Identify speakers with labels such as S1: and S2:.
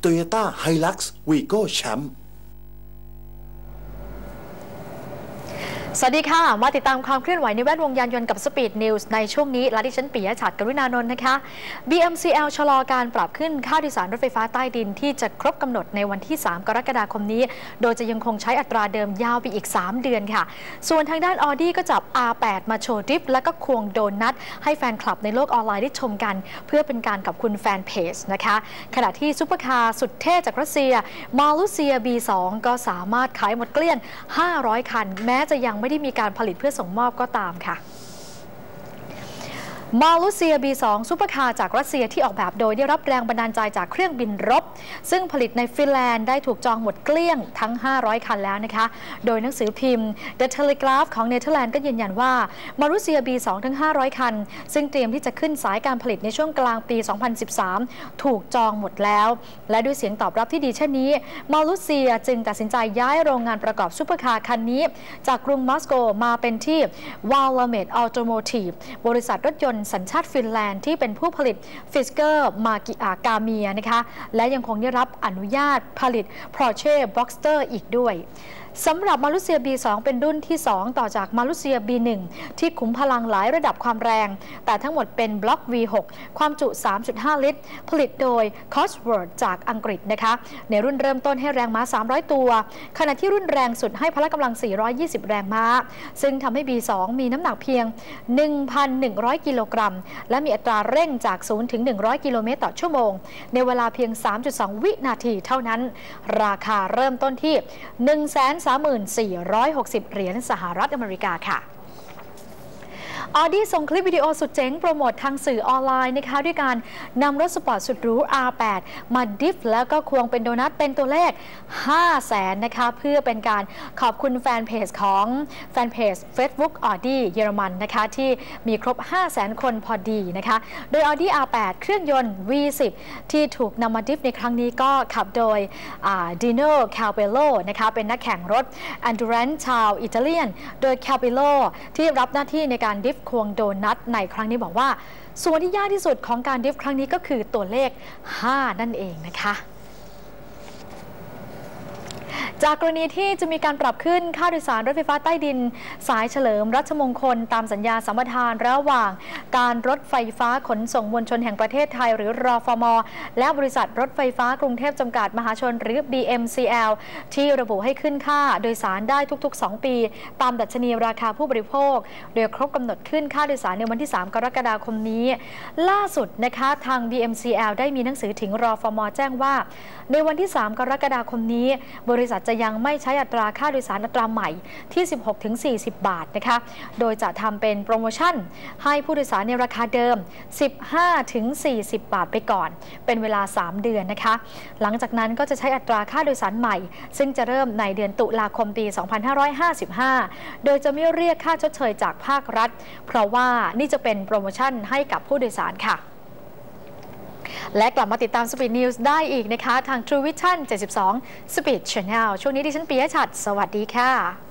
S1: Toyota Hilux Vigo Champ
S2: สวัสดีค่ะ มาติดตามความเคลื่อนไหวในแวดวงยานยนต์กับ Speed News ในช่วงนี้ละดิฉันปิยะฉัดกรุณานนท์นะคะ BMCL ชะลอการปรับขึ้นค่าโดยสารรถไฟฟ้าใต้ดินที่จะครบกำหนดในวันที่ 3 กรกฎาคมนี้ โดยจะยังคงใช้อัตราเดิมยาวไปอีก 3 เดือนค่ะ ส่วนทางด้าน Audi ก็จับ R8 มาโชว์ดริฟต์และก็ควงโดนัทให้แฟนคลับในโลกออนไลน์ได้ชมกัน เพื่อเป็นการกับคุณแฟนเพจนะคะ ขณะที่ซุปเปอร์คาร์สุดเท่จากรัสเซียมาลูเซีย B2 ก็สามารถขายหมดเกลี้ยง 500 คัน แม้จะยังไม่ได้มีการผลิตเพื่อส่งมอบก็ตามค่ะ มาลูเซีย B2 ซูเปอร์คาร์จากรัสเซียที่ออกแบบโดยได้รับแรงบันดาลใจจากเครื่องบินรบ ซึ่งผลิตในฟินแลนด์ได้ถูกจองหมดเกลี้ยงทั้ง 500 คันแล้วนะคะ โดยหนังสือพิมพ์ The Telegraph ของเนเธอร์แลนด์ก็ยืนยันว่ามาลูเซีย B2 ทั้ง 500 คัน ซึ่งเตรียมที่จะขึ้นสายการผลิตในช่วงกลางปี 2013 ถูกจองหมดแล้ว และด้วยเสียงตอบรับที่ดีเช่นนี้มาลูเซียจึงตัดสินใจย้ายโรงงานประกอบซูเปอร์คาร์คันนี้ จากกรุงมอสโกมาเป็นที่วาลเมดอัลโตโมทีฟบริษัทรถยนต์สัญชาติฟินแลนด์ที่เป็นผู้ผลิตฟิสเกอร์มากิอากาเมียนะคะและยังคงได้รับอนุญาตผลิตพอเช่บ็อกสเตอร์อีกด้วยสำหรับมาลุเซีย B2 เป็นรุ่นที่ 2 ต่อจากมาลุเซีย B1 ที่ขุมพลังหลายระดับความแรง แต่ทั้งหมดเป็นบล็อก V6 ความจุ 3.5 ลิตร ผลิตโดย Cosworth จากอังกฤษนะคะ ในรุ่นเริ่มต้นให้แรงม้า 300 ตัว ขณะที่รุ่นแรงสุดให้พละกำลัง 420 แรงม้า ซึ่งทำให้ B2 มีน้ำหนักเพียง 1,100 กิโลกรัม และมีอัตราเร่งจาก 0 ถึง 100 กิโลเมตรต่อชั่วโมง ในเวลาเพียง 3.2 วินาทีเท่านั้น ราคาเริ่มต้นที่1 3 3460 เหรียญสหรัฐอเมริกาค่ะ ออดี้ส่งคลิปวิดีโอสุดเจ๋งโปรโมททางสื่อออนไลน์นะคะ ด้วยการนำรถสปอร์ตสุดหรู R8 มาดิฟแล้วก็ควงเป็นโดนัทเป็นตัวเลข5แสนนะคะ เพื่อเป็นการขอบคุณแฟนเพจของแฟนเพจ Facebook Audi เยอรมันนะคะ ที่มีครบ5แสนคนพอดีนะคะ โดย Audi R8 เครื่องยนต์ V10 ที่ถูกนำมาดิฟในครั้งนี้ก็ขับโดยดิโนคาเปโลนะคะเป็นนักแข่งรถ Endurance ชาวอิตาเลียน โดยคาเปโลที่รับหน้าที่ในการดิฟควงโดนัทในครั้งนี้บอกว่า ส่วนที่ยากที่สุดของการดิฟครั้งนี้ก็คือตัวเลข 5 นั่นเองนะคะ จากกรณีที่จะมีการปรับขึ้นค่าโดยสารรถไฟฟ้าใต้ดิน สายเฉลิมรัชมงคล ตามสัญญาสัมปทานระหว่าง การรถไฟฟ้าขนส่งมวลชนแห่งประเทศไทย หรือรอฟม และบริษัทรถไฟฟ้ากรุงเทพจำกัดมหาชนหรือ BMCL ที่ระบุให้ขึ้นค่าโดยสารได้ทุก ๆ 2 ปี ตามดัชนีราคาผู้บริโภค โดยครบกำหนดขึ้นค่าโดยสารในวันที่ 3 กรกฎาคมนี้ ล่าสุดนะคะทาง BMCL ได้มีหนังสือถึงรอฟม แจ้งว่า ในวันที่ 3 กรกฎาคมนี้ บริษัทจะยังไม่ใช้อัตราค่าโดยสารอัตราใหม่ที่ 16-40 บาทนะคะ โดยจะทำเป็นโปรโมชั่น ให้ผู้โดยสารในราคาเดิม 15-40 บาทไปก่อน เป็นเวลา 3 เดือนนะคะ หลังจากนั้นก็จะใช้อัตราค่าโดยสารใหม่ ซึ่งจะเริ่มในเดือนตุลาคมปี 2555 โดยจะไม่เรียกค่าชดเชยจากภาครัฐ เพราะว่านี่จะเป็นโปรโมชั่นให้กับผู้โดยสารค่ะ และกลับมาติดตาม Speed News ได้อีกนะคะ ทาง True Vision 72 Speed Channel ช่วงนี้ดิฉันปียชัด สวัสดีค่ะ